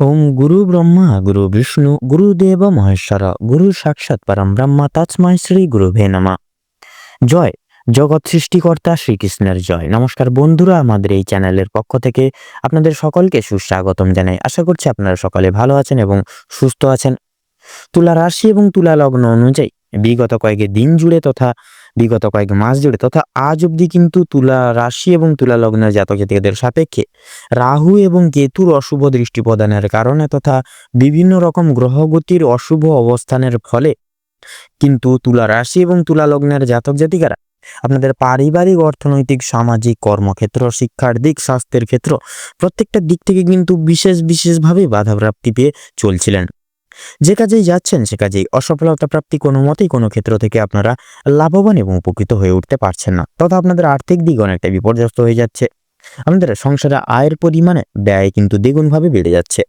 ওম গুরু ব্রহ্মা, গুরু বিষ্ণু গুরুদেব মহেশ্বর, গুরু সাক্ষাৎ পরম ব্রহ্মা, তৎস্ময় শ্রী গুরুভে নমঃ। জয়, জগৎ সৃষ্টিকর্তা শ্রীকৃষ্ণের জয়। নমস্কার বন্ধুরা, আমাদের এই চ্যানেলের পক্ষ থেকে আপনাদের সকলকে সুস্বাগতম জানাই। আশা করছি আপনারা সকলে ভালো আছেন এবং সুস্থ আছেন। তুলা রাশি এবং তুলা লগ্ন অনুযায়ী বিগত কয়েক দিন জুড়ে তথা বিগত কয়েক মাস জুড়ে, তথা আজ অবধি কিন্তু তুলা রাশি এবং তুলা লগ্নের জাতক জাতিকাদের সাপেক্ষে রাহু এবং কেতুর অশুভ দৃষ্টি প্রদানের কারণে তথা বিভিন্ন রকম গ্রহগতির অশুভ অবস্থানের ফলে কিন্তু তুলা রাশি এবং তুলা লগ্নের জাতক জাতিকারা আপনাদের পারিবারিক, অর্থনৈতিক, সামাজিক কর্মক্ষেত্র, শিক্ষার দিক, স্বাস্থ্যের ক্ষেত্র প্রত্যেকটা দিক থেকে কিন্তু বিশেষ বিশেষভাবে বাধাপ্রাপ্তি পেয়ে চলছিলেন। যে কাজেই যাচ্ছেন, সে কাজেই অসফলতা প্রাপ্তি কোনো মতেই কোনো ক্ষেত্র থেকে আপনারা লাভবান এবং উপকৃত হয়ে উঠতে পারছেন না। তথা আপনাদের আর্থিক দিক অনেকটা বিপর্যস্ত হয়ে যাচ্ছে। আমাদের সংসারে আয়ের পরিমাণে ব্যয় কিন্তু দ্বিগুণভাবে বেড়ে যাচ্ছে।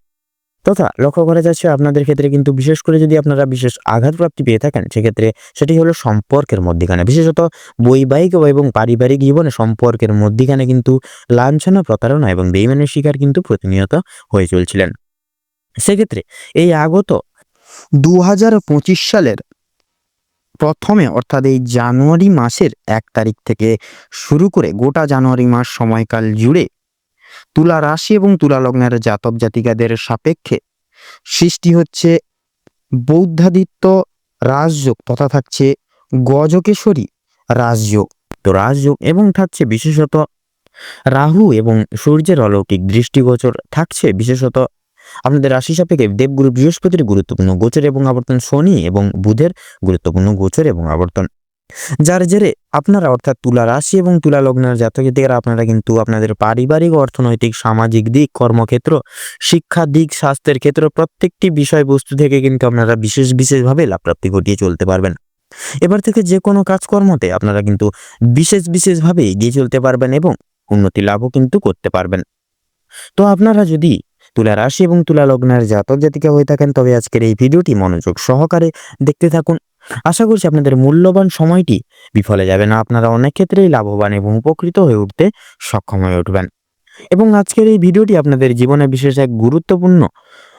তথা লক্ষ্য করা যাচ্ছে আপনাদের ক্ষেত্রে কিন্তু বিশেষ করে যদি আপনারা বিশেষ আঘাতপ্রাপ্তি পেয়ে থাকেন, সেক্ষেত্রে সেটি হলো সম্পর্কের মধ্যিখানে। বিশেষত বৈবাহিক এবং পারিবারিক জীবনে সম্পর্কের মধ্যিখানে কিন্তু লাঞ্ছনা, প্রতারণা এবং বেইমানের শিকার কিন্তু প্রতিনিয়ত হয়ে চলছিলেন। সেক্ষেত্রে এই আগত দু হাজার পঁচিশ সালের প্রথমে, অর্থাৎ এই জানুয়ারি মাসের এক তারিখ থেকে শুরু করে গোটা জানুয়ারি মাস সময়কাল জুড়ে তুলা রাশি এবং তুলা লগ্নের জাতক জাতিকাদের সাপেক্ষে সৃষ্টি হচ্ছে বৌদ্ধাদিত্য রাজযোগ তথা থাকছে গজকেশ্বরী রাজযোগ। তো রাজযোগ এবং থাকছে বিশেষত রাহু এবং সূর্যের অলৌকিক দৃষ্টিগোচর থাকছে বিশেষত আপনাদের রাশি সাপেক্ষে দেবগুরু বৃহস্পতির গুরুত্বপূর্ণ গোচর এবং আবর্তন শনি এবং বুধের গুরুত্বপূর্ণ গোচর এবং আবর্তন। যার জেরে আপনারা অর্থাৎ তুলা রাশি এবং তুলা লগ্নের জাতক জাতিকারা আপনারা কিন্তু আপনাদের পারিবারিক, অর্থনৈতিক, সামাজিক দিক, কর্মক্ষেত্র, শিক্ষা দিক, স্বাস্থ্যের ক্ষেত্র প্রত্যেকটি বিষয়বস্তু থেকে কিন্তু আপনারা বিশেষ বিশেষভাবে লাভপ্রাপ্তি ঘটিয়ে চলতে পারবেন। এবার থেকে যে কোনো কাজকর্মতে আপনারা কিন্তু বিশেষ বিশেষভাবে এগিয়ে চলতে পারবেন এবং উন্নতি লাভও কিন্তু করতে পারবেন। তো আপনারা যদি তুলা রাশি এবং তুলা লগ্নের জাতক জাতিকা হয়ে থাকেন, তবে আজকের এই ভিডিওটি মনোযোগ সহকারে দেখতে থাকুন। আশা করছি আপনাদের মূল্যবান সময়টি বিফলে যাবে না। আপনারা অনেক ক্ষেত্রেই লাভবান এবং উপকৃত হয়ে উঠতে সক্ষম হয়ে উঠবেন। এবং আজকের এই ভিডিওটি আপনাদের জীবনে বিশেষ এক গুরুত্বপূর্ণ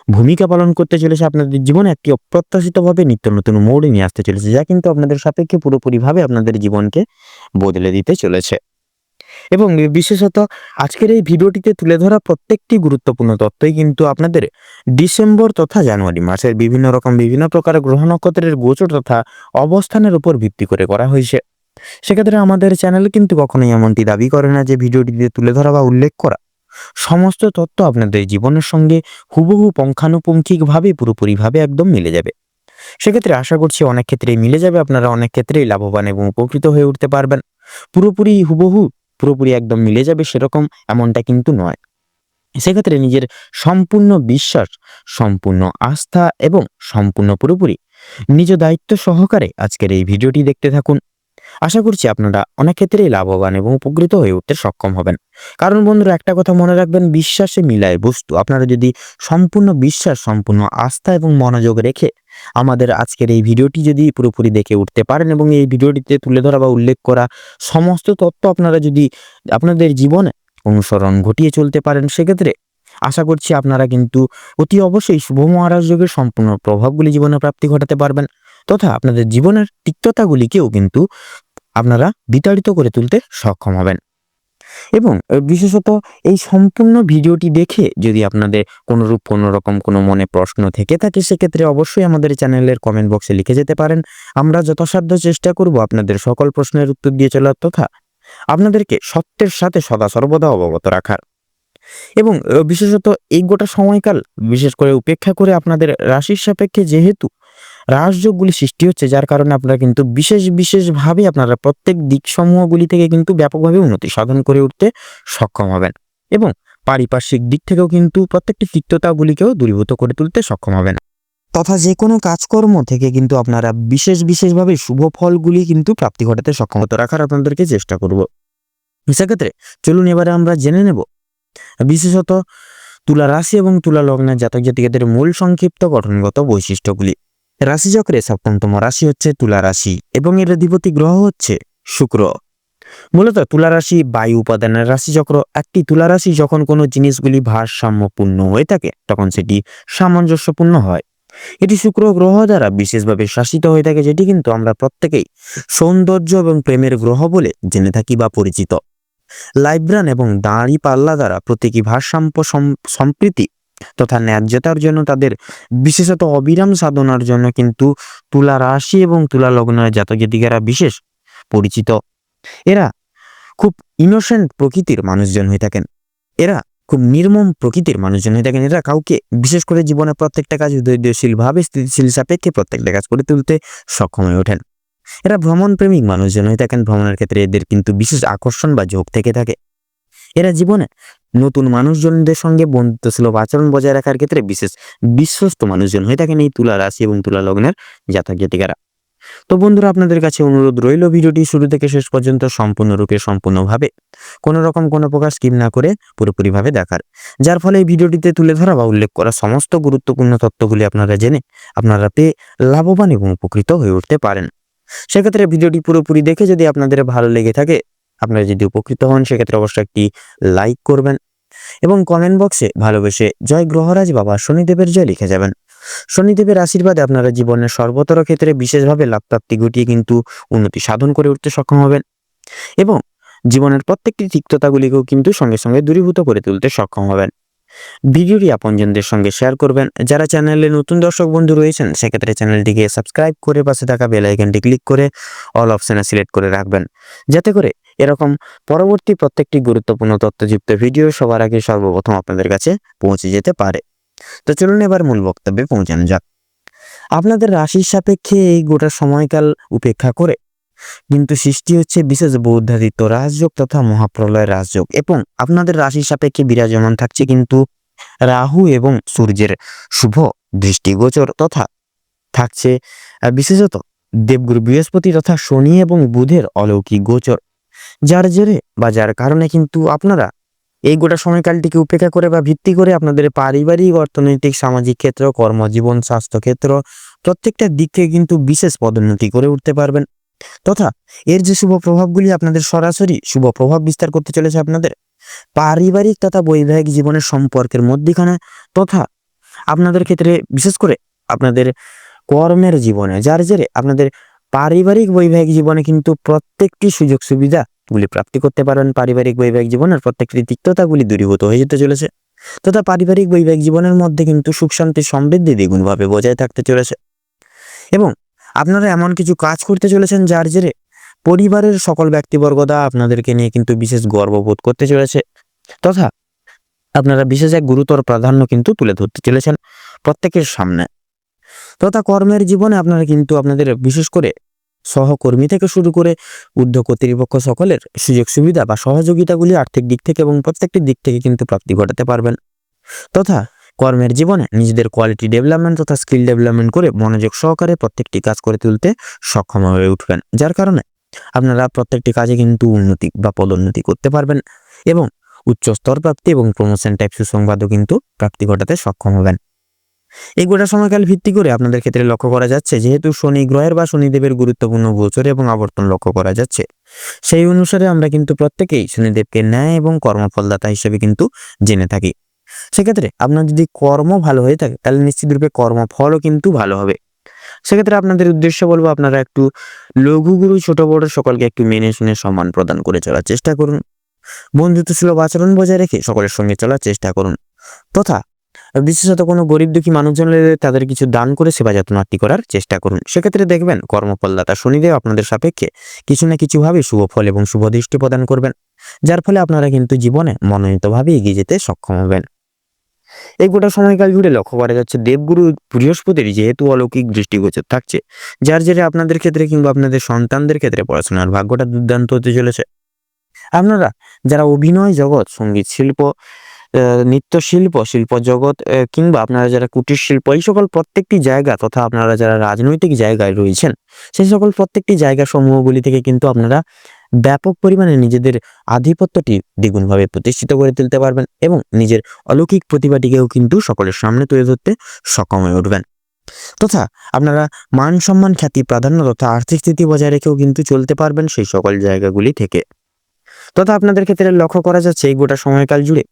ভূমিকা পালন করতে চলেছে। আপনাদের জীবনে একটি অপ্রত্যাশিতভাবে নিত্য নতুন মোড়ে নিয়ে আসতে চলেছে, যা কিন্তু আপনাদের সাপেক্ষে পুরোপুরিভাবে আপনাদের জীবনকে বদলে দিতে চলেছে। এবং বিশেষত আজকের এই ভিডিওটিতে তুলে ধরা প্রত্যেকটি গুরুত্বপূর্ণ তথ্যই কিন্তু আপনাদের ডিসেম্বর তথা জানুয়ারি মাসের বিভিন্ন রকম বিভিন্ন প্রকার গ্রহ নক্ষত্রের গোচর তথা অবস্থানের উপর ভিত্তি করে করা হয়েছে। সেক্ষেত্রে আমাদের চ্যানেল কিন্তু কখনোই এমনটি দাবি করে না যে ভিডিওটিতে তুলে ধরা বা উল্লেখ করা। সমস্ত তথ্য আপনাদের জীবনের সঙ্গে হুবহু পুঙ্খানুপুঙ্খিকভাবে, পুরোপুরিভাবে একদম মিলে যাবে। সেক্ষেত্রে আশা করছি অনেক ক্ষেত্রেই মিলে যাবে, আপনারা অনেক ক্ষেত্রেই লাভবান এবং উপকৃত হয়ে উঠতে পারবেন। পুরোপুরি হুবহু পুরোপুরি একদম মিলে যাবে সেরকম এমনটা কিন্তু নয়। সেক্ষেত্রে নিজের সম্পূর্ণ বিশ্বাস, সম্পূর্ণ আস্থা এবং সম্পূর্ণ পুরোপুরি নিজ দায়িত্ব সহকারে আজকের এই ভিডিওটি দেখতে থাকুন। আশা করছি আপনারা অনেক ক্ষেত্রেই লাভবান এবং উপকৃত হয়ে উঠতে সক্ষম হবেন। কারণ বন্ধুরা, একটা কথা মনে রাখবেন, বিশ্বাসে মিলায় বস্তু। আপনারা যদি সম্পূর্ণ বিশ্বাস, সম্পূর্ণ আস্থা এবং মনোযোগ রেখে আমাদের আজকের এই ভিডিওটি যদি পুরোপুরি দেখে উঠতে পারেন এবং এই ভিডিওটিতে তুলে ধরা বা উল্লেখ করা সমস্ত তথ্য আপনারা যদি আপনাদের জীবনে অনুসরণ ঘটিয়ে চলতে পারেন, সেক্ষেত্রে আশা করছি আপনারা কিন্তু অতি অবশ্যই শুভ মহারাজ যোগের সম্পূর্ণ প্রভাবগুলি জীবনে প্রাপ্তি ঘটাতে পারবেন তথা আপনাদের জীবনের তিক্ততাগুলিকেও কিন্তু আপনারা বিতাড়িত করে তুলতে সক্ষম হবেন। এবং বিশেষত এই সম্পূর্ণ ভিডিওটি দেখে যদি আপনাদের কোনোরূপ কোনো রকম কোনো মনে প্রশ্ন থেকে থাকে, সেক্ষেত্রে অবশ্যই আমাদের চ্যানেলের কমেন্ট বক্সে লিখে যেতে পারেন। আমরা যথাসাধ্য চেষ্টা করব আপনাদের সকল প্রশ্নের উত্তর দিয়ে চলার তথা আপনাদেরকে সত্যের সাথে সদা সর্বদা অবগত রাখার। এবং বিশেষত এই গোটা সময়কাল, বিশেষ করে উপেক্ষা করে আপনাদের রাশির সাপেক্ষে যেহেতু রাজযোগগুলি সৃষ্টি হচ্ছে, যার কারণে আপনারা কিন্তু বিশেষ বিশেষভাবে আপনারা প্রত্যেক দিকসমূহগুলি থেকে কিন্তু ব্যাপকভাবে উন্নতি সাধন করে উঠতে সক্ষম হবেন এবং পারিপার্শ্বিক দিক থেকেও কিন্তু প্রত্যেকটি তিক্ততাগুলিকেও দূরীভূত করে তুলতে সক্ষম হবেন। তথা যে কোনো কাজকর্ম থেকে কিন্তু আপনারা বিশেষ বিশেষভাবে শুভ ফলগুলি কিন্তু প্রাপ্তি ঘটাতে সক্ষম হতে রাখার আপনাদেরকে চেষ্টা করব। সেক্ষেত্রে চলুন এবারে আমরা জেনে নেব, বিশেষত তুলা রাশি এবং তুলা লগ্নের জাতক জাতিকাদের মূল সংক্ষিপ্ত গঠনগত বৈশিষ্ট্যগুলি। রাশিচক্রে সপ্তমতম রাশি হচ্ছে তুলা রাশি এবং এর অধিপতি গ্রহ হচ্ছে শুক্র। মূলত তুলা রাশি বায়ু উপাদানের রাশিচক্র একটি তুলা রাশি যখন কোনো জিনিসগুলি ভারসাম্যপূর্ণ হয়ে থাকে, তখন সেটি সামঞ্জস্যপূর্ণ হয়। এটি শুক্র গ্রহ দ্বারা বিশেষভাবে শাসিত হয়ে থাকে, যেটি কিন্তু আমরা প্রত্যেকেই সৌন্দর্য এবং প্রেমের গ্রহ বলে জেনে থাকি বা পরিচিত। লাইব্রান এবং দাঁড়ি পাল্লা দ্বারা প্রতীকী ভারসাম্য সম- সম্প্রীতি তথা ন্যায্যতার জন্য তাদের, বিশেষত অবিরাম সাধনার জন্য কিন্তু তুলা রাশি এবং তুলা লগ্নের জাতক জাতিকারা বিশেষ পরিচিত। এরা খুব ইনোসেন্ট প্রকৃতির মানুষজন হয়ে থাকেন। এরা খুব নির্মম প্রকৃতির মানুষজন হয়ে থাকেন। এরা কাউকে বিশেষ করে জীবনে প্রত্যেকটা কাজ ধৈর্যশীলভাবে স্থিতিশীল সাপেক্ষে প্রত্যেকটা কাজ করে তুলতে সক্ষম হয়ে ওঠেন। এরা ভ্রমণ প্রেমিক মানুষজন হয়ে থাকেন। ভ্রমণের ক্ষেত্রে এদের কিন্তু বিশেষ আকর্ষণ বা ঝোঁক থেকে থাকে। এরা জীবনে নতুন মানুষজনদের সঙ্গে বন্ধুত্বসুলভ আচরণ বজায় রাখার ক্ষেত্রে বিশেষ বিশ্বস্ত মানুষজন হয়ে থাকেন এই তুলা রাশি এবং তুলা লগ্নের জাতক জাতিকারা। তো বন্ধুরা, আপনাদের কাছে অনুরোধ রইল ভিডিওটি শুরু থেকে শেষ পর্যন্ত সম্পূর্ণরূপে সম্পূর্ণভাবে। কোনো রকম কোনো প্রকার স্কিম না করে পুরোপুরিভাবে দেখার। যার ফলে এই ভিডিওটিতে তুলে ধরা বা উল্লেখ করা সমস্ত গুরুত্বপূর্ণ তথ্যগুলি আপনারা জেনে আপনারা পেয়ে লাভবান এবং উপকৃত হয়ে উঠতে পারেন। সেক্ষেত্রে ভিডিওটি পুরোপুরি দেখে যদি আপনাদের ভালো লেগে থাকে আপনারা যদি উপকৃত হন, সেক্ষেত্রে অবশ্যই একটি লাইক করবেন এবং কমেন্ট বক্সে ভালোবেসে জয় গ্রহরাজ বাবা শনিদেবের জয় লিখে যাবেন। শনিদেবের আশীর্বাদে আপনারা জীবনের সর্বতর ক্ষেত্রে বিশেষভাবে লাভপ্রাপ্তি ঘটিয়ে কিন্তু উন্নতি সাধন করে উঠতে সক্ষম হবেন এবং জীবনের প্রত্যেকটি তিক্ততাগুলিকেও কিন্তু সঙ্গে সঙ্গে দূরীভূত করে তুলতে সক্ষম হবেন। ভিডিওটি আপনজনদের সঙ্গে শেয়ার করবেন। যারা চ্যানেলে নতুন দর্শক বন্ধু রয়েছেন, সেক্ষেত্রে চ্যানেলটিকে সাবস্ক্রাইব করে পাশে থাকা বেল ক্লিক করে অল অপশানে সিলেক্ট করে রাখবেন। যাতে করে এরকম পরবর্তী প্রত্যেকটি গুরুত্বপূর্ণ তথ্যযুক্ত ভিডিও সবার আগে সর্বপ্রথম আপনাদের কাছে পৌঁছে যেতে পারে। তো চলুন এবার মূল বক্তব্যে পৌঁছানো যাক। আপনাদের রাশির সাপেক্ষে এই গোটা সময়কাল উপেক্ষা করে কিন্তু সৃষ্টি হচ্ছে বিশেষ বৌদ্ধাদিত্য রাজযোগ তথা মহাপ্রলয় রাজযোগ এবং আপনাদের রাশির সাপেক্ষে বিরাজমান থাকছে কিন্তু রাহু এবং সূর্যের শুভ দৃষ্টিগোচর তথা থাকছে বিশেষত দেবগুরু বৃহস্পতি তথা শনি এবং বুধের অলৌকিক গোচর। যার জেরে বা যার কারণে কিন্তু আপনারা এই গোটা সময়কালটিকে উপেক্ষা করে বা ভিত্তি করে আপনাদের পারিবারিক, অর্থনৈতিক, সামাজিক ক্ষেত্র, কর্মজীবন স্বাস্থ্য ক্ষেত্র প্রত্যেকটা দিক থেকে কিন্তু বিশেষ পদোন্নতি করে উঠতে পারবেন। তথা এর যে শুভ প্রভাবগুলি আপনাদের সরাসরি শুভ প্রভাব বিস্তার করতে চলেছে আপনাদের, পারিবারিক তথা বৈবাহিক জীবনের সম্পর্কের মধ্যিখানে তথা আপনাদের ক্ষেত্রে বিশেষ করে আপনাদের কর্মের জীবনে, যার জেরে আপনাদের পারিবারিক বৈবাহিক জীবনে কিন্তু প্রত্যেকটি সুযোগ সুবিধা গুলি প্রাপ্তি করতে পারবেন পারিবারিক বৈবাহিক জীবনের প্রত্যেকটি তিক্ততাগুলি দূরীভূত হয়ে যেতে চলেছে। তথা পারিবারিক বৈবাহিক জীবনের মধ্যে কিন্তু সুখ শান্তি সমৃদ্ধি দ্বিগুণভাবে বজায় থাকতে চলেছে। এবং আপনারা এমন কিছু কাজ করতে চলেছেন যার জেরে পরিবারের সকল ব্যক্তিবর্গদা আপনাদেরকে নিয়ে কিন্তু বিশেষ গর্ববোধ করতে চলেছে। তথা আপনারা বিশেষ এক গুরুতর প্রাধান্য কিন্তু তুলে ধরতে চলেছেন প্রত্যেকের সামনে। তথা কর্মের জীবনে আপনারা কিন্তু আপনাদের বিশেষ করে সহকর্মী থেকে শুরু করে ঊর্ধ্ব কর্তৃপক্ষ সকলের সুযোগ সুবিধা বা সহযোগিতাগুলি আর্থিক দিক থেকে এবং প্রত্যেকটি দিক থেকে কিন্তু প্রাপ্তি ঘটাতে পারবেন। তথা কর্মের জীবনে নিজেদের কোয়ালিটি ডেভেলপমেন্ট তথা স্কিল ডেভেলপমেন্ট করে মনোযোগ সহকারে প্রত্যেকটি কাজ করে তুলতে সক্ষম হয়ে উঠবেন। যার কারণে আপনারা প্রত্যেকটি কাজে কিন্তু উন্নতি বা পদোন্নতি করতে পারবেন এবং উচ্চ স্তর প্রাপ্তি এবং প্রমোশন টাইপ সুসংবাদও কিন্তু প্রাপ্তি ঘটাতে সক্ষম হবেন। এই গোটা সময়কাল ভিত্তি করে আপনাদের ক্ষেত্রে লক্ষ্য করা যাচ্ছে, যেহেতু শনি গ্রহের বা শনিদেবের গুরুত্বপূর্ণ গোচর এবং আবর্তন লক্ষ্য করা যাচ্ছে, সেই অনুসারে আমরা কিন্তু প্রত্যেকেই শনিদেবকে ন্যায় এবং কর্মফলদাতা হিসেবে কিন্তু জেনে থাকি। সেক্ষেত্রে আপনার যদি কর্ম ভালো হয়ে থাকে, তাহলে নিশ্চিতরূপে কর্মফলও কিন্তু ভালো হবে। সেক্ষেত্রে আপনাদের উদ্দেশ্য বলব, আপনারা একটু লঘুগুরু, ছোট বড় সকলকে একটু মেনে শুনে সম্মান প্রদান করে চলার চেষ্টা করুন। বন্ধুত্ব সুলভ আচরণ বজায় রেখে সকলের সঙ্গে চলার চেষ্টা করুন। তথা বিশেষত কোনো গরিব দুঃখী মানুষজন তাদের কিছু দান করে সেবা যত্নার্থী করার চেষ্টা করুন। সেক্ষেত্রে দেখবেন কর্মফলদাতা শনিদেব আপনাদের সাপেক্ষে কিছু না কিছুভাবে শুভ ফল এবং শুভ দৃষ্টি প্রদান করবেন, যার ফলে আপনারা কিন্তু জীবনে মনোনীতভাবে এগিয়ে যেতে সক্ষম হবেন। এই গোটা সময়কাল জুড়ে লক্ষ্য করা যাচ্ছে দেবগুরু বৃহস্পতির যেহেতু অলৌকিক দৃষ্টিগোচর থাকছে, যার জেরে আপনাদের ক্ষেত্রে কিংবা আপনাদের সন্তানদের ক্ষেত্রে পড়াশোনার ভাগ্যটা দুর্দান্ত হতে চলেছে। আপনারা যারা অভিনয় জগৎ, সংগীত, শিল্প আহ, নৃত্যশিল্প শিল্প জগৎ কিংবা আপনারা যারা কুটির শিল্প এই সকল প্রত্যেকটি জায়গা তথা আপনারা যারা রাজনৈতিক জায়গায় রয়েছেন সেই সকল প্রত্যেকটি জায়গা সমূহগুলি থেকে কিন্তু আপনারা ব্যাপক পরিমাণে নিজেদের আধিপত্যটি দ্বিগুণভাবে প্রতিষ্ঠিত করে তুলতে পারবেন এবং নিজের অলৌকিক প্রতিভাটিকেও কিন্তু সকলের সামনে তুলে ধরতে সক্ষম হয়ে উঠবেন। তথা আপনারা মান সম্মান খ্যাতি প্রাধান্য তথা আর্থিক স্থিতি বজায় রেখেও কিন্তু চলতে পারবেন সেই সকল জায়গাগুলি থেকে। তথা আপনাদের ক্ষেত্রে লক্ষ্য করা যাচ্ছে এই গোটা সময়কাল জুড়ে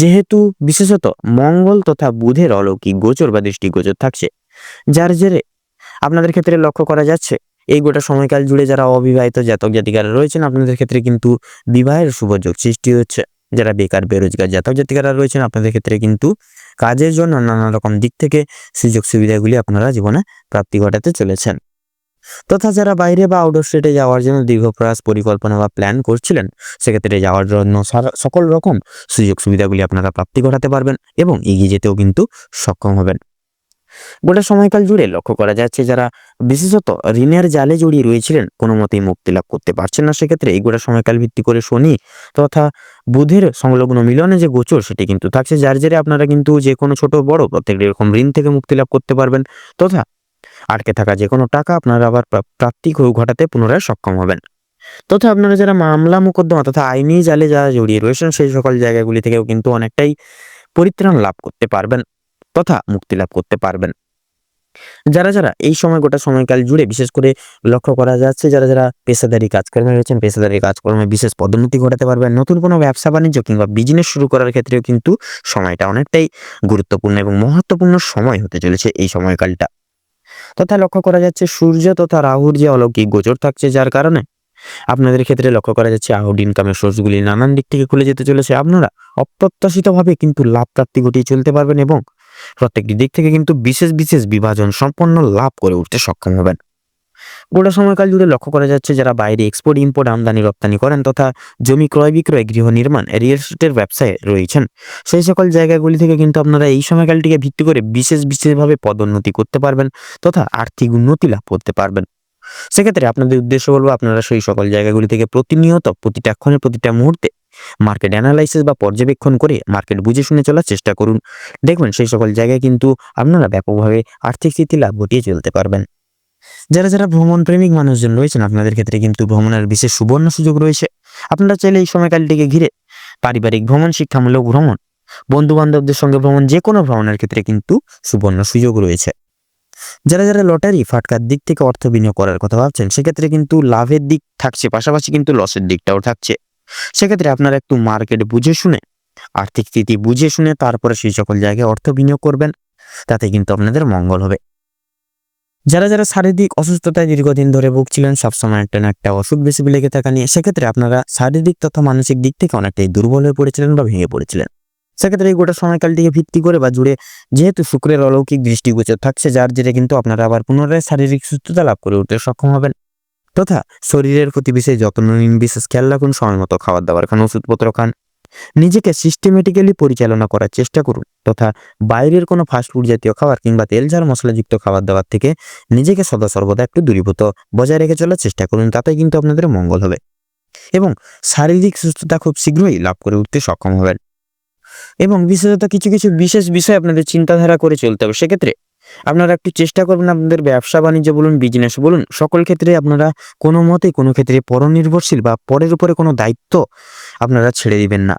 যেহেতু বিশেষত মঙ্গল তথা বুধের অলৌকিক গোচর বা দৃষ্টি গোচর থাকছে, যার জেরে আপনাদের ক্ষেত্রে লক্ষ্য করা যাচ্ছে, এই গোটা সময়কাল জুড়ে যারা অবিবাহিত জাতক জাতিকারা রয়েছেন, আপনাদের ক্ষেত্রে কিন্তু বিবাহের শুভযোগ সৃষ্টি হচ্ছে। যারা বেকার, বেরোজগার জাতক জাতিকারা রয়েছেন, আপনাদের ক্ষেত্রে কিন্তু কাজের জন্য নানা রকম দিক থেকে সুযোগ সুবিধাগুলি আপনারা জীবনে প্রাপ্তি ঘটাতে চলেছেন। তথা যারা বাইরে বা আউট অফ স্টেটে যাওয়ার জন্য দীর্ঘ প্রয়াস, পরিকল্পনা বা প্ল্যান করছিলেন, সেক্ষেত্রে যাওয়ার জন্য সকল রকম সুযোগ সুবিধাগুলি আপনারা প্রাপ্তি ঘটাতে পারবেন এবং এগিয়ে যেতেও কিন্তু সক্ষম হবেন। গোটা সময়কাল জুড়ে লক্ষ্য করা যাচ্ছে যারা বিশেষত ঋণের জালে জড়িয়ে রয়েছিলেন, কোনো মতেই মুক্তি লাভ করতে পারছেন না। সেক্ষেত্রে এই গোটা সময়কাল ভিত্তি করে শনি তথা বুধের সংলগ্ন মিলনে যে গোচর, সেটি কিন্তু থাকছে, যার জেরে আপনারা কিন্তু যে কোনো ছোট বড় প্রত্যেকটি এরকম ঋণ থেকে মুক্তি লাভ করতে পারবেন। তথা আটকে থাকা যে কোনো টাকা আপনারা আবার প্রা- প্রাপ্তি ঘটাতে পুনরায় সক্ষম হবেন। তথা আপনারা যারা মামলা মোকদ্দমা তথা আইনি জালে যারা জড়িয়ে রয়েছেন, সেই সকল জায়গাগুলি থেকেও কিন্তু অনেকটাই পরিত্রাণ লাভ করতে পারবেন তথা মুক্তি লাভ করতে পারবেন। যারা যারা এই সময় গোটা সময়কাল জুড়ে বিশেষ করে লক্ষ্য করা যাচ্ছে, যারা যারা পেশাদারি কাজকর্মে রয়েছেন, পেশাদারি কাজকর্মে বিশেষ পদোন্নতি ঘটাতে পারবেন, নতুন কোনো ব্যবসা বাণিজ্য কিংবা বিজনেস শুরু করার ক্ষেত্রেও কিন্তু সময়টা অনেকটাই গুরুত্বপূর্ণ এবং মহত্বপূর্ণ সময় হতে চলেছে এই সময়কালটা। তথা লক্ষ্য করা যাচ্ছে সূর্য তথা রাহুর যে অলৌকিক গোচর থাকছে, যার কারণে আপনাদের ক্ষেত্রে লক্ষ্য করা যাচ্ছে আউট ইনকামের সোর্সগুলি নানান দিক থেকে খুলে যেতে চলেছে। আপনারা অপ্রত্যাশিতভাবে কিন্তু লাভ প্রাপ্তি ঘটিয়ে চলতে পারবেন এবং প্রত্যেকটি দিক থেকে কিন্তু বিশেষ বিশেষ বিভাজন সম্পন্ন লাভ করে উঠতে সক্ষম হবেন। গোটা সময়কাল জুড়ে লক্ষ্য করা যাচ্ছে যারা বাইরে এক্সপোর্ট ইম্পোর্ট আমদানি, রপ্তানি করেন তথা জমি ক্রয় বিক্রয়, গৃহ নির্মাণ রিয়েল এস্টেটের ব্যবসায় রয়েছেন। সেই সকল জায়গাগুলি থেকে কিন্তু আপনারা এই সময়কালটিকে ভিত্তি করে বিশেষ বিশেষভাবে পদোন্নতি করতে পারবেন তথা আর্থিক উন্নতি লাভ করতে পারবেন। সেক্ষেত্রে আপনাদের উদ্দেশ্য বলব, আপনারা সেই সকল জায়গাগুলি থেকে প্রতিনিয়ত প্রতিটা ক্ষণে প্রতিটা মুহূর্তে মার্কেট অ্যানালাইসিস বা পর্যবেক্ষণ করে মার্কেট বুঝে শুনে চলার চেষ্টা করুন। দেখবেন সেই সকল জায়গায় কিন্তু আপনারা ব্যাপকভাবে আর্থিক স্থিতি লাভ ঘটিয়ে চলতে পারবেন। যারা যারা ভ্রমণ প্রেমিক মানুষজন রয়েছেন, আপনাদের ক্ষেত্রে কিন্তু ভ্রমণের বিশেষ সুবর্ণ সুযোগ রয়েছে। আপনারা চাইলে এই সময়কালটিকে ঘিরে পারিবারিক ভ্রমণ, শিক্ষামূলক ভ্রমণ বন্ধু বান্ধবদের সঙ্গে ভ্রমণ, যে কোনো ভ্রমণের ক্ষেত্রে কিন্তু সুবর্ণ সুযোগ রয়েছে। যারা যারা লটারি, ফাটকার দিক থেকে অর্থ বিনিয়োগ করার কথা ভাবছেন, সেক্ষেত্রে কিন্তু লাভের দিক থাকছে, পাশাপাশি কিন্তু লসের দিকটাও থাকছে। সেক্ষেত্রে আপনারা একটু মার্কেট বুঝে শুনে, আর্থিক স্থিতি বুঝে শুনে তারপরে সেই সকল জায়গায় অর্থ বিনিয়োগ করবেন। তাতে কিন্তু আপনাদের মঙ্গল হবে। যারা যারা শারীরিক অসুস্থতায় দীর্ঘদিন ধরে ভুগছিলেন, সবসময় একটা না একটা অসুখ বেশি লেগে থাকা নিয়ে সেক্ষেত্রে আপনারা শারীরিক তথা মানসিক দিক থেকে অনেকটাই দুর্বল হয়ে পড়েছিলেন বা ভেঙে পড়েছিলেন। সেক্ষেত্রে এই গোটা সময়কালটিকে ভিত্তি করে বা জুড়ে যেহেতু শুক্রের অলৌকিক দৃষ্টিগোচর থাকছে, যার জেরে কিন্তু আপনারা আবার পুনরায় শারীরিক সুস্থতা লাভ করে উঠতে সক্ষম হবেন। তথা শরীরের প্রতি বিশেষ যত্ন নিন, বিশেষ খেয়াল রাখুন, সময় মতো খাবার দাবার খান, ওষুধপত্র খান নিজেকে সিস্টেমেটিক্যালি পরিচালনা করার চেষ্টা করুন তথা বাইরের কোনো ফাস্টফুড জাতীয় খাবার কিংবা তেল ঝাল মশলাযুক্ত খাবার দাবার থেকে নিজেকে সদা সর্বদা একটু দূরীভূত বজায় রেখে চলার চেষ্টা করুন তাতে কিন্তু আপনাদের মঙ্গল হবে এবং শারীরিক সুস্থতা খুব শীঘ্রই লাভ করে উঠতে সক্ষম হবেন। এবং বিশেষত কিছু কিছু বিশেষ বিষয় আপনাদের চিন্তাধারা করে চলতে হবে, সেক্ষেত্রে আপনারা একটু চেষ্টা করবেন আপনাদের ব্যবসা বাণিজ্য বলুন বিজনেস বলুন, সকল ক্ষেত্রে আপনারা কোনো মতে কোনো ক্ষেত্রে পরনির্ভরশীল বা পরের উপরে কোনো দায়িত্ব আপনারা ছেড়ে দিবেন না।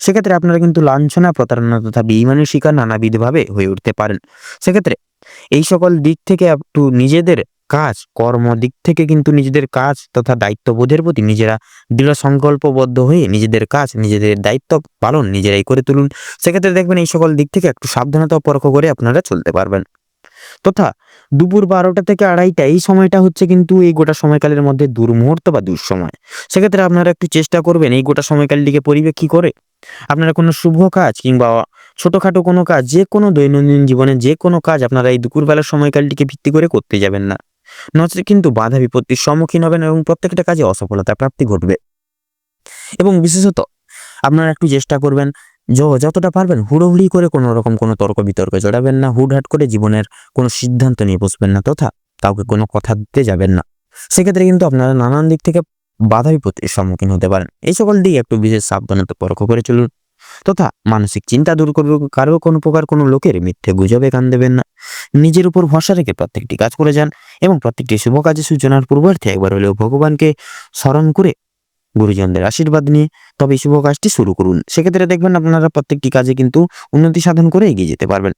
সেক্ষেত্রে আপনারা কিন্তু লাঞ্ছনা, প্রতারণা তথা বেইমানের শিকার নানাবিধভাবে হয়ে উঠতে পারেন। সেক্ষেত্রে এই সকল দিক থেকে একটু নিজেদের কাজ, কর্ম দিক থেকে কিন্তু নিজেদের কাজ তথা দায়িত্ববোধের প্রতি নিজেরা দৃঢ় সংকল্পবদ্ধ হয়ে নিজেদের কাজ, নিজেদের দায়িত্ব পালন নিজেরাই করে তুলুন। সেক্ষেত্রে দেখবেন এই সকল দিক থেকে একটু সাবধানতা পরখ করে আপনারা চলতে পারবেন। তথা দুপুর বারোটা থেকে আড়াইটা, এই সময়টা হচ্ছে কিন্তু এই গোটা সময়কালের মধ্যে দুর্মুহূর্ত বা দুঃসময়। সেক্ষেত্রে আপনারা একটু চেষ্টা করবেন এই গোটা সময়কালটিকে পরিবেক্ষী করে আপনারা কোনো শুভ কাজ কিংবা ছোটখাটো কোনো কাজ, যে কোনো দৈনন্দিন জীবনে যে কোনো কাজ আপনারা এই দুপুরবেলার সময়কালটিকে ভিত্তি করে করতে যাবেন না। নচেত কিন্তু বাধা বিপত্তির সম্মুখীন হবেন এবং প্রত্যেকটা কাজে অসফলতা প্রাপ্তি ঘটবে। এবং বিশেষত আপনারা একটু চেষ্টা করবেন, য- যতটা পারবেন হুড়োহুড়ি করে কোনো রকম কোনো তর্ক বিতর্কে জড়াবেন না, হুটহাট করে জীবনের কোনো সিদ্ধান্ত নিয়ে বসবেন না, তথা কাউকে কোনো কথা দিতে যাবেন না। সেক্ষেত্রে কিন্তু আপনারা নানান দিক থেকে বাধা বিপত্তির সম্মুখীন হতে পারেন। এই সকল দিক একটু বিশেষ সাবধানতা পরখ করে চলুন। তথা মানসিক চিন্তা দূর করবে কারও কোনো প্রকার কোনো লোকের মিথ্যে গুজবে কান দেবেন না। নিজের উপর ভরসা রেখে প্রত্যেকটি কাজ করে যান এবং প্রত্যেকটি শুভ কাজে সূচনার পূর্বার্থে একবার হলেও ভগবানকে স্মরণ করে গুরুজনদের আশীর্বাদ নিয়ে তবে শুভ কাজটি শুরু করুন। সেক্ষেত্রে দেখবেন আপনারা প্রত্যেকটি কাজে কিন্তু উন্নতি সাধন করে এগিয়ে যেতে পারবেন।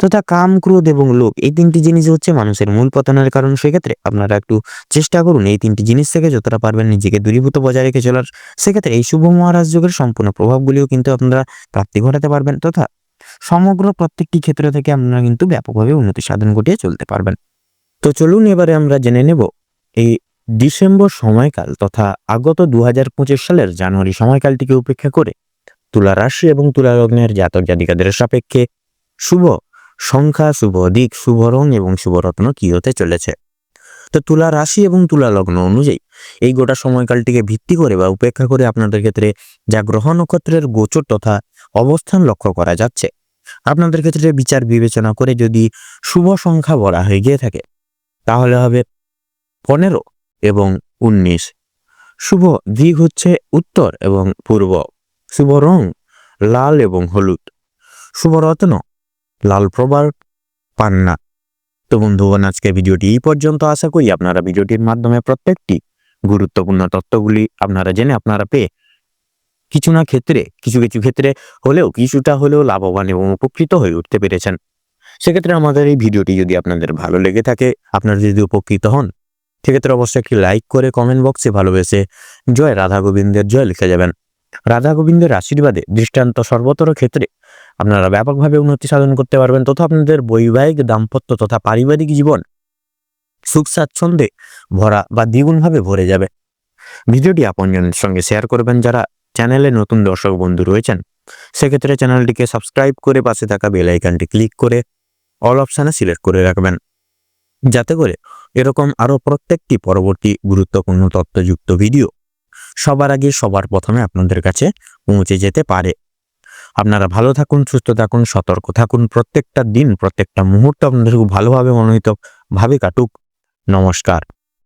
তথা কাম, ক্রোধ এবং লোভ এই তিনটি জিনিস হচ্ছে মানুষের মূল পতনের কারণ। সেক্ষেত্রে আপনারা একটু চেষ্টা করুন এই তিনটি জিনিস থেকে যতটা পারবেন নিজেকে দূরীভূত বজায় রেখে চলার। সেক্ষেত্রে এই শুভ মহারাজ যুগের সম্পূর্ণ প্রভাবগুলিও কিন্তু আপনারা প্রাপ্তি ঘটাতে পারবেন তথা সমগ্র প্রত্যেকটি ক্ষেত্র থেকে আপনারা কিন্তু ব্যাপকভাবে উন্নতি সাধন ঘটিয়ে চলতে পারবেন। তো চলুন এবারে আমরা জেনে নেব এই ডিসেম্বর সময়কাল তথা আগত দু হাজার পঁচিশ সালের জানুয়ারি সময়কালটিকে উপেক্ষা করে তুলা রাশি এবং তুলা লগ্নের জাতক জাতিকাদের সাপেক্ষে শুভ সংখ্যা, শুভ দিক, শুভ রং এবং শুভ রত্ন কি হতে চলেছে? তো তুলা রাশি এবং তুলা লগ্ন অনুযায়ী এই গোটা সময়কালটিকে ভিত্তি করে বা উপেক্ষা করে আপনাদের ক্ষেত্রে যা গ্রহ নক্ষত্রের গোচর তথা অবস্থান লক্ষ্য করা যাচ্ছে। আপনাদের ক্ষেত্রে বিচার বিবেচনা করে যদি শুভ সংখ্যা বলা হয়ে গিয়ে থাকে, তাহলে হবে পনেরো এবং উনিশ। শুভ দিক হচ্ছে উত্তর এবং পূর্ব। শুভ রং লাল এবং হলুদ। শুভ রত্ন লাল প্রবার পান্না তো বন্ধুগণ আজকে ভিডিওটি এই পর্যন্ত। আশা করি আপনারা ভিডিওটির মাধ্যমে প্রত্যেকটি গুরুত্বপূর্ণ তথ্যগুলি আপনারা জেনে আপনারা পেয়ে কিছু না ক্ষেত্রে, কিছু কিছু ক্ষেত্রে হলেও, কিছুটা হলেও লাভবান এবং উপকৃত হয়ে উঠতে পেরেছেন। সেক্ষেত্রে আমাদের এই ভিডিওটি যদি আপনাদের ভালো লেগে থাকে, আপনারা যদি উপকৃত হন, সেক্ষেত্রে অবশ্যই একটি লাইক করে কমেন্ট বক্সে ভালোবেসে জয় রাধা গোবিন্দের জয় লিখে যাবেন। রাধা গোবিন্দের আশীর্বাদে দৃষ্টান্ত সর্বতর ক্ষেত্রে আপনারা ব্যাপকভাবে উন্নতি সাধন করতে পারবেন তথা আপনাদের বৈবাহিক দাম্পত্য তথা পারিবারিক জীবন সুখ স্বাচ্ছন্দ্যে ভরা বা দ্বিগুণভাবে ভরে যাবে। ভিডিওটি আপনজনের সঙ্গে শেয়ার করবেন যারা চ্যানেলে নতুন দর্শক বন্ধু রয়েছেন। সেক্ষেত্রে চ্যানেলটিকে সাবস্ক্রাইব করে পাশে থাকা বেল আইকনটি ক্লিক করে অল অপশানে সিলেক্ট করে রাখবেন। যাতে করে এরকম আরও প্রত্যেকটি পরবর্তী গুরুত্বপূর্ণ তথ্যযুক্ত ভিডিও সবার আগে সবার প্রথমে আপনাদের কাছে পৌঁছে যেতে পারে। আপনারা ভালো থাকুন, সুস্থ থাকুন, সতর্ক থাকুন। প্রত্যেকটা দিন, প্রত্যেকটা মুহূর্ত আপনাদের খুব ভালোভাবে মনোনীত ভাবে কাটুক। নমস্কার।